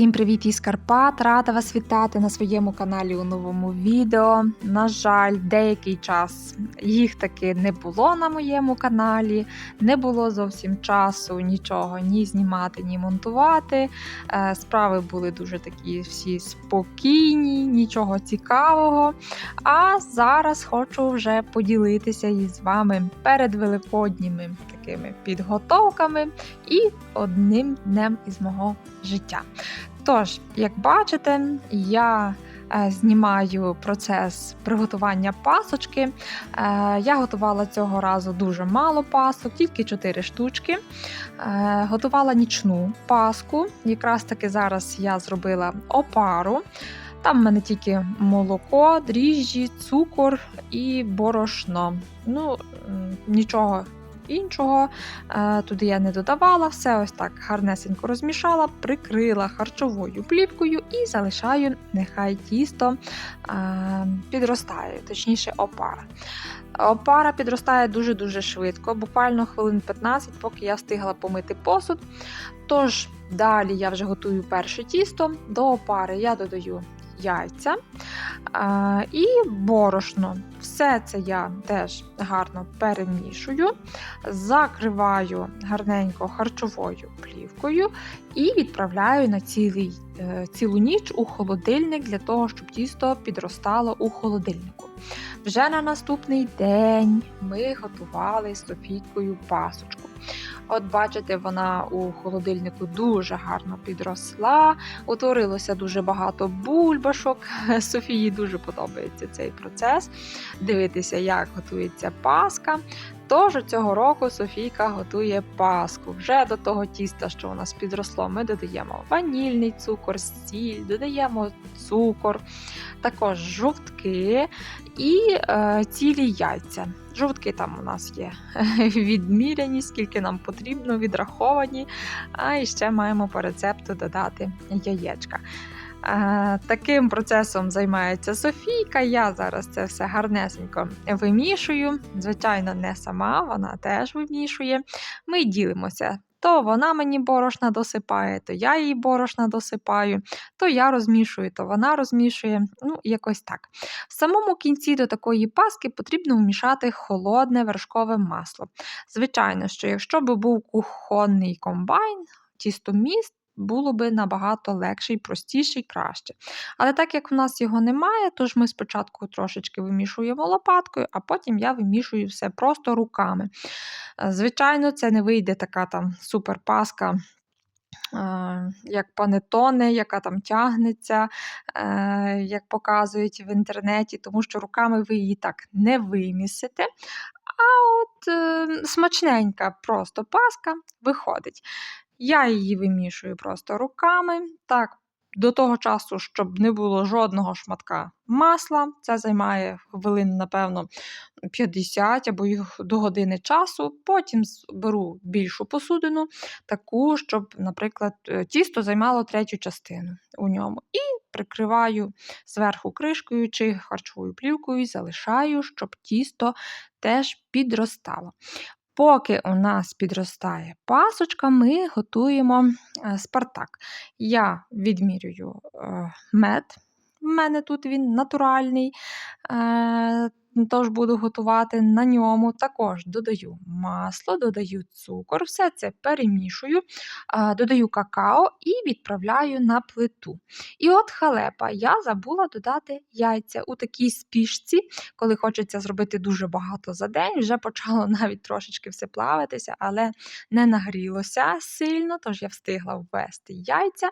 Всім привіт із Карпат! Рада вас вітати на своєму каналі у новому відео. На жаль, деякий час їх таки не було на моєму каналі, не було зовсім часу нічого ні знімати, ні монтувати. Е, Справи були дуже такі всі спокійні, нічого цікавого. А зараз хочу вже поділитися із вами перед великодніми такими підготовками і одним днем із мого життя. Тож, як бачите, я е, знімаю процес приготування пасочки. Е, Я готувала цього разу дуже мало пасок, тільки 4 штучки. Е, Готувала нічну паску. Якраз таки зараз я зробила опару. Там в мене тільки молоко, дріжджі, цукор і борошно. Ну, нічого іншого е, туди я не додавала. Все ось так гарнесенько розмішала, прикрила харчовою плівкою і залишаю, нехай тісто е, підростає, точніше, опара. Опара підростає дуже-дуже швидко, буквально хвилин 15, поки я встигла помити посуд. Тож, далі я вже готую перше тісто. До опари я додаю яйця і борошно. Все це я теж гарно перемішую, закриваю гарненько харчовою плівкою і відправляю на цілий, е, цілу ніч у холодильник для того, щоб тісто підростало у холодильнику. Вже на наступний день ми готували з Софійкою пасочку. От бачите, вона у холодильнику дуже гарно підросла, утворилося дуже багато бульбашок. Софії дуже подобається цей процес. Дивитися, як готується паска. Тож цього року Софійка готує паску. Вже до того тіста, що у нас підросло, ми додаємо ванільний цукор, сіль, додаємо цукор, також жовтки і е, цілі яйця. Жовтки там у нас є відміряні, скільки нам потрібно, відраховані. А і ще маємо по рецепту додати яєчка. Таким процесом займається Софійка. Я зараз це все гарнесенько вимішую. Звичайно, не сама, вона теж вимішує. Ми ділимося. То вона мені борошна досипає, то я їй борошна досипаю, то я розмішую, то вона розмішує. Ну, якось так. В самому кінці до такої паски потрібно вмішати холодне вершкове масло. Звичайно, що якщо б був кухонний комбайн, тістоміст, було би набагато легше і простіше і краще. Але так як в нас його немає, тож ми спочатку трошечки вимішуємо лопаткою, а потім я вимішую все просто руками. Е, Звичайно, це не вийде така там суперпаска. е, Як панетоне, яка там тягнеться, е, як показують в інтернеті, тому що руками ви її так не вимісите. А от е, смачненька просто паска виходить. Я її вимішую просто руками. Так, до того часу, щоб не було жодного шматка масла. Це займає хвилин, напевно, 50 або до години часу. Потім беру більшу посудину, таку, щоб, наприклад, е, тісто займало третю частину у ньому. І прикриваю зверху кришкою чи харчовою плівкою, і залишаю, щоб тісто теж підростало. Поки у нас підростає пасочка, ми готуємо е, спартак. Я відмірюю е, мед. В мене тут він натуральний, е, тож буду готувати на ньому. Також додаю масло, додаю цукор, все це перемішую, додаю какао і відправляю на плиту. І от халепа, я забула додати яйця у такій спішці, коли хочеться зробити дуже багато за день. Вже почало навіть трошечки все плавитися, але не нагрілося сильно, тож я встигла ввести яйця.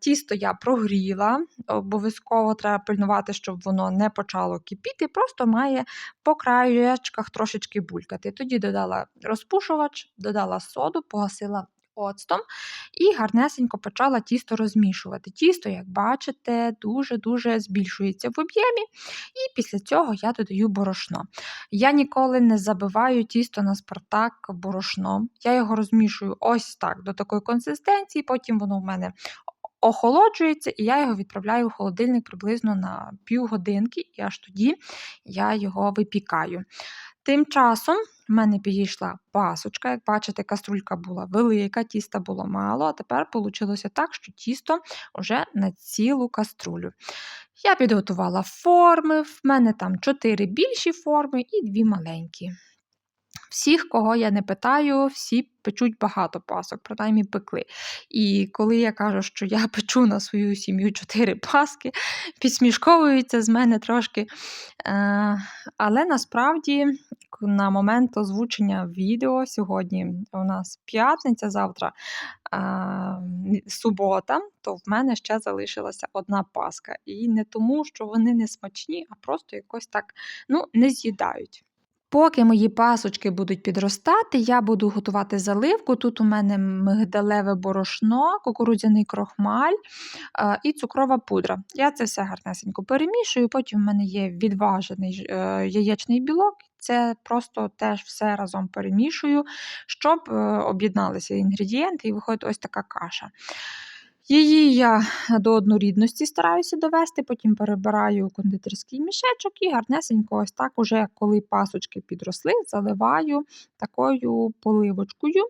Тісто я прогріла, обов'язково треба пильнувати, щоб воно не почало кипіти, просто має по краєчках трошечки булькати. Тоді додала розпушувач, додала соду, погасила оцтом і гарнесенько почала тісто розмішувати. Тісто, як бачите, дуже-дуже збільшується в об'ємі, і після цього я додаю борошно. Я ніколи не забиваю тісто на спартак борошном. Я його розмішую ось так, до такої консистенції, потім воно в мене охолоджується, і я його відправляю в холодильник приблизно на півгодинки, і аж тоді я його випікаю. Тим часом в мене підійшла пасочка. Як бачите, каструлька була велика, тіста було мало, а тепер вийшло так, що тісто вже на цілу каструлю. Я підготувала форми, в мене там 4 більші форми і 2 маленькі. Всіх, кого я не питаю, всі печуть багато пасок, принаймні пекли. І коли я кажу, що я печу на свою сім'ю 4 паски, підсмішковуються з мене трошки. Е, але насправді на момент озвучення відео сьогодні у нас п'ятниця, завтра е, субота, то в мене ще залишилася одна паска. І не тому, що вони не смачні, а просто якось так ну, не з'їдають. Поки мої пасочки будуть підростати, я буду готувати заливку. Тут у мене мигдалеве борошно, кукурудзяний крохмаль е, і цукрова пудра. Я це все гарнесенько перемішую, потім в мене є відважений е, яєчний білок. Це просто теж все разом перемішую, щоб е, об'єдналися інгредієнти і виходить ось така каша. Її я до однорідності стараюся довести, потім перебираю кондитерський мішечок і гарнесенько, ось так, уже коли пасочки підросли, заливаю такою поливочкою.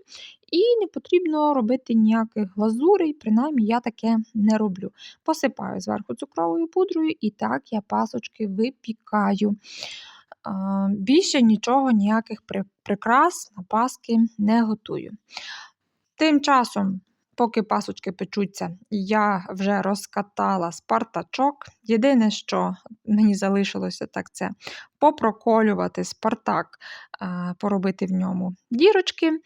І не потрібно робити ніяких глазурей, принаймні я таке не роблю. Посипаю зверху цукровою пудрою, і так я пасочки випікаю. Більше нічого, ніяких прикрас на паски не готую. Тим часом Поки пасочки печуться, я вже розкатала спартачок. Єдине, що мені залишилося, так це попроколювати спартак, поробити в ньому дірочки.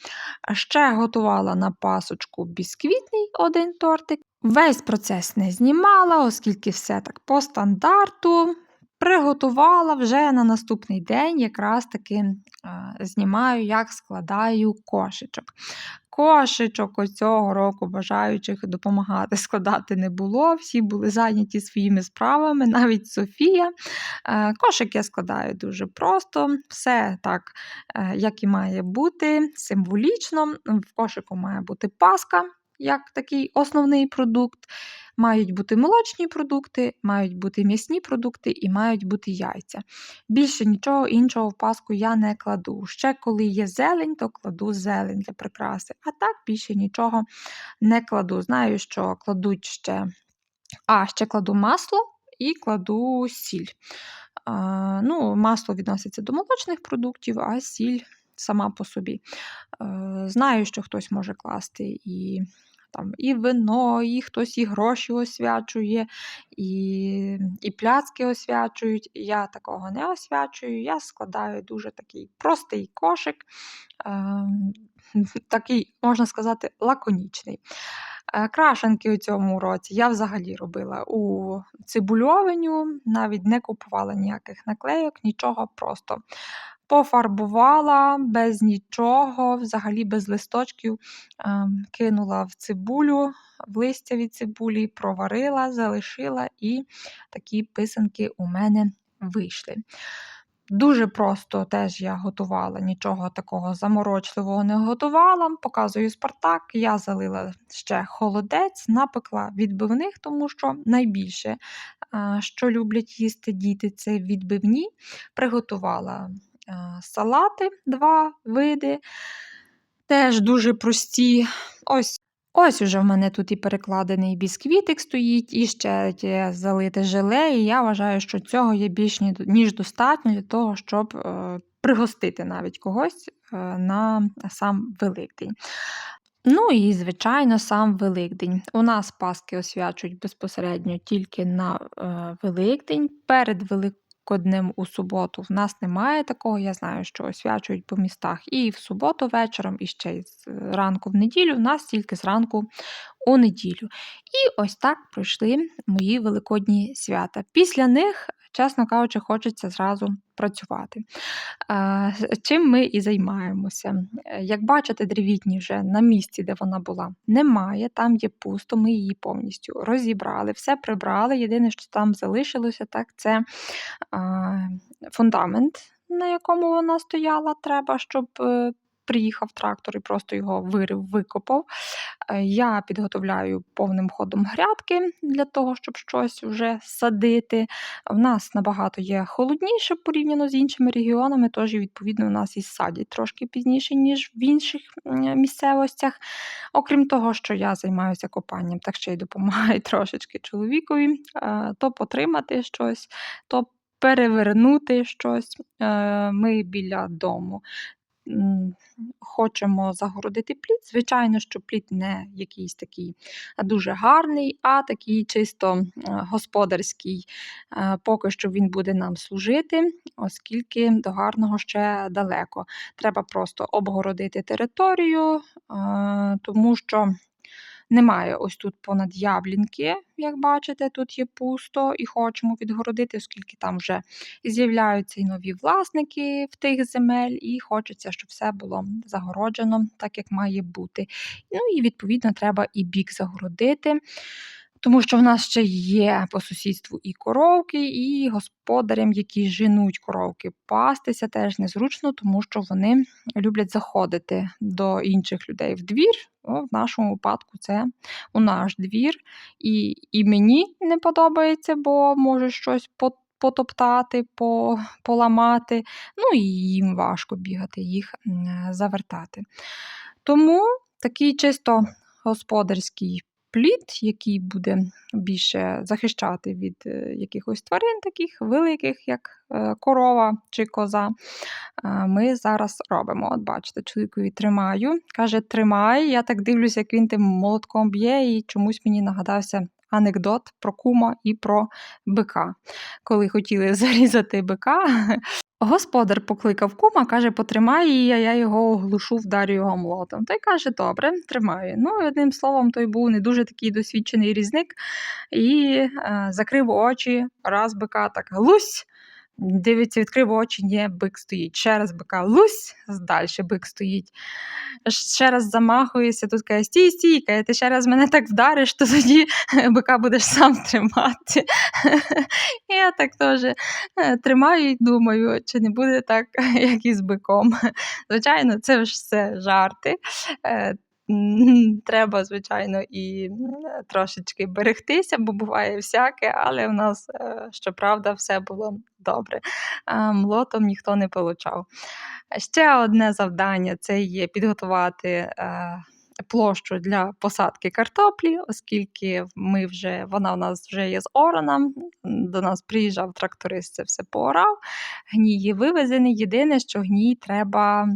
Ще готувала на пасочку бісквітний один тортик. Весь процес не знімала, оскільки все так по стандарту. Приготувала вже на наступний день, якраз таки знімаю, як складаю кошечок. Кошечок ось цього року бажаючих допомагати складати не було. Всі були зайняті своїми справами, навіть Софія. Е, кошик я складаю дуже просто, все так, е, як і має бути, символічно. В кошику має бути паска, як такий основний продукт. Мають бути молочні продукти, мають бути м'ясні продукти і мають бути яйця. Більше нічого іншого в паску я не кладу. Ще коли є зелень, то кладу зелень для прикраси. А так більше нічого не кладу. Знаю, що кладуть ще, а ще кладу масло і кладу сіль. А, ну, Масло відноситься до молочних продуктів, а сіль сама по собі. Е, знаю, що хтось може класти і там і вино, і хтось і гроші освячує, і і пляцки освячують. Я такого не освячую. Я складаю дуже такий простий кошик, е, такий, можна сказати, лаконічний. Е, крашенки у цьому році я взагалі робила у цибульовеню, навіть не купувала ніяких наклейок, нічого просто пофарбувала без нічого, взагалі без листочків, кинула в цибулю, в листя від цибулі, проварила, залишила, і такі писанки у мене вийшли. Дуже просто теж я готувала, нічого такого заморочливого не готувала. Показую Спартак. Я залила ще холодець, напекла відбивних, тому що найбільше, що люблять їсти діти, це відбивні. Приготувала салати, два види. Теж дуже прості. Ось ось уже в мене тут і перекладений бісквітик стоїть, і ще залите желе, і я вважаю, що цього є більш ніж достатньо для того, щоб е, пригостити навіть когось е, на сам Великдень. Ну і, звичайно, сам Великдень. У нас Паски освячують безпосередньо тільки на е, Великдень. Перед Великдень днем у суботу. В нас немає такого. Я знаю, що освячують по містах і в суботу вечором, і ще й з ранку в неділю. В нас тільки зранку у неділю. І ось так пройшли мої великодні свята. Після них, чесно кажучи, хочеться зразу працювати. Чим ми і займаємося. Як бачите, древітні вже на місці, де вона була, немає, там є пусто, ми її повністю розібрали, все прибрали. Єдине, що там залишилося, так це фундамент, на якому вона стояла, треба, щоб е, приїхав трактор і просто його вирив, викопав. Е, Я підготовляю повним ходом грядки для того, щоб щось вже садити. В нас набагато є холодніше порівняно з іншими регіонами, тож відповідно у нас і садять трошки пізніше, ніж в інших місцевостях. Окрім того, що я займаюся копанням, так ще й допомагаю трошечки чоловікові, е, то потримати щось, то перевернути щось. Е, Ми біля дому хочемо загородити плід. Звичайно, що плід не якийсь такий дуже гарний, а такий чисто господарський. Поки що він буде нам служити, оскільки до гарного ще далеко. Треба просто обгородити територію, тому що. Немає ось тут понад яблінки, як бачите, тут є пусто і хочемо відгородити, оскільки там вже з'являються і нові власники в тих земель, і хочеться, щоб все було загороджено так, як має бути. Ну і відповідно треба і бік загородити. Тому що в нас ще є по сусідству і коровки, і господарям, які женуть коровки, пастися теж незручно, тому що вони люблять заходити до інших людей в двір. О, в нашому випадку це у наш двір. І, і мені не подобається, бо може щось по- потоптати, по, поламати. Ну і їм важко бігати, їх завертати. Тому такий чисто господарський плід, який буде більше захищати від е, якихось тварин, таких великих, як е, корова чи коза. е, Ми зараз робимо. От бачите, чоловікові тримаю. Каже, тримай. Я так дивлюся, як він тим молотком б'є, і чомусь мені нагадався анекдот про кума і про бика. Коли хотіли зарізати бика, Господар покликав кума, каже, потримай її, а я його оглушу, вдарю його молотом. Той каже, добре, тримаю. Ну, одним словом, той був не дуже такий досвідчений різник і е, закрив очі, раз бика так лусь. Дивиться, відкрив очі, ні, бик стоїть. Ще раз бика лусь, далі бик стоїть. Ще раз замахується, тут каже, стій, стій, каже, ти ще раз мене так вдариш, то тоді бика будеш сам тримати. Я так теж е, тримаю і думаю, чи не буде так, як і з биком. Звичайно, це ж все жарти. Е, Треба, звичайно, і трошечки берегтися, бо буває всяке, але в нас, е, щоправда, все було добре. Е, Млотом ніхто не получав. Ще одне завдання це є підготувати. е, Площу для посадки картоплі, оскільки ми вже, вона в нас вже є з орана. До нас приїжджав тракторист, це все поорав. Гній є вивезений. Єдине, що гній треба е,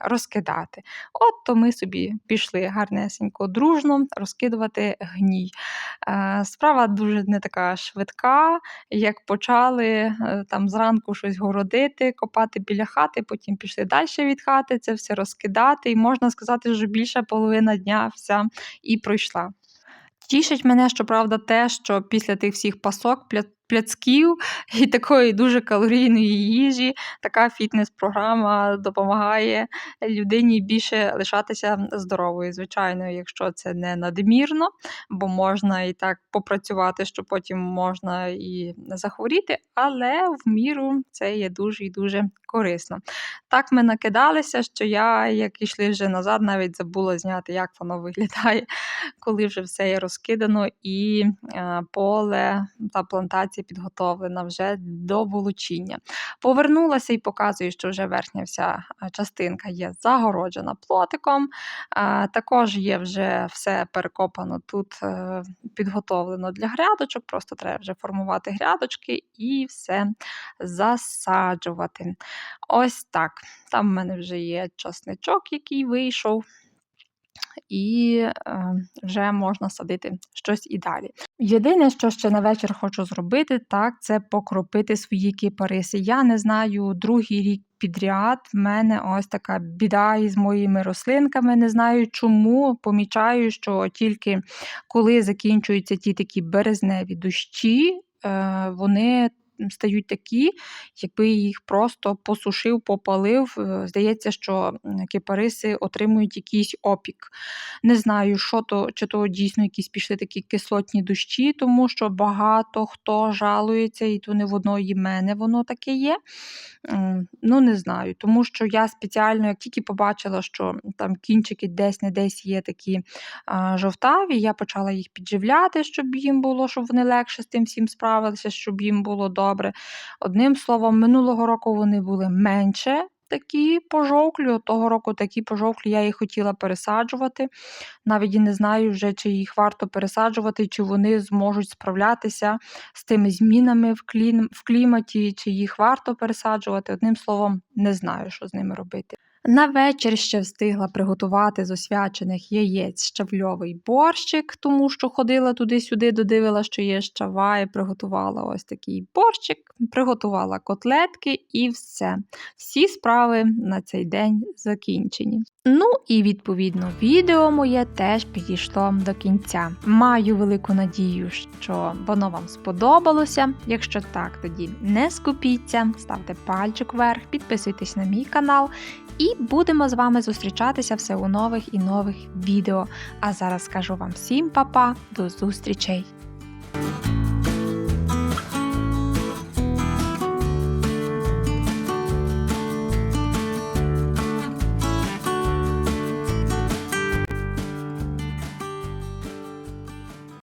розкидати. От то ми собі пішли гарнесенько, дружно розкидувати гній. Е, Справа дуже не така швидка. Як почали е, там зранку щось городити, копати біля хати, потім пішли далі від хати, це все розкидати. І можна сказати, що більша половина дня вся і пройшла. Тішить мене, щоправда, те, що після тих всіх пасок, пляцків і такої дуже калорійної їжі, така фітнес-програма допомагає людині більше лишатися здоровою. Звичайно, якщо це не надмірно, бо можна і так попрацювати, що потім можна і захворіти, але в міру це є дуже і дуже корисно. Так ми накидалися, що я, як йшли вже назад, навіть забула зняти, як воно виглядає, коли вже все є розкидано, і е, поле та плантація підготовлена вже до волочіння. Повернулася і показую, що вже верхня вся е, частинка є загороджена плотиком. Е, Також є вже все перекопано тут, е, підготовлено для грядочок, просто треба вже формувати грядочки і все засаджувати. Ось так. Там в мене вже є часничок, який вийшов. І е, вже можна садити щось і далі. Єдине, що ще на вечір хочу зробити, так це покропити свої кипариси. Я не знаю другий рік підряд. В мене ось така біда із моїми рослинками. Не знаю чому. Помічаю, що тільки коли закінчуються ті такі березневі дощі, е, вони стають такі, якби їх просто посушив, попалив. Е, Здається, що кипариси отримують якийсь опік. Не знаю, що то, чи то дійсно якісь пішли такі кислотні дощі, тому що багато хто жалується, і то не в одної мене воно таке є. Ну, не знаю, тому що я спеціально, як тільки побачила, що там кінчики десь не десь є такі а, жовтаві, я почала їх підживляти, щоб їм було, щоб вони легше з тим всім справилися, щоб їм було добре. Одним словом, минулого року вони були менше. Такі пожовклі, от того року такі пожовклі, я їх хотіла пересаджувати. Навіть і не знаю вже, чи їх варто пересаджувати, чи вони зможуть справлятися з тими змінами в, клін... в кліматі, чи їх варто пересаджувати. Одним словом, не знаю, що з ними робити. На вечір ще встигла приготувати з освячених яєць щавльовий борщик, тому що ходила туди-сюди, додивила, що є щава, і приготувала ось такий борщик, приготувала котлетки і все. Всі справи на цей день закінчені. Ну і відповідно відео моє теж підійшло до кінця. Маю велику надію, що воно вам сподобалося. Якщо так, тоді не скупіться, ставте пальчик вверх, підписуйтесь на мій канал, і будемо з вами зустрічатися все у нових і нових відео. А зараз скажу вам всім па-па, до зустрічей!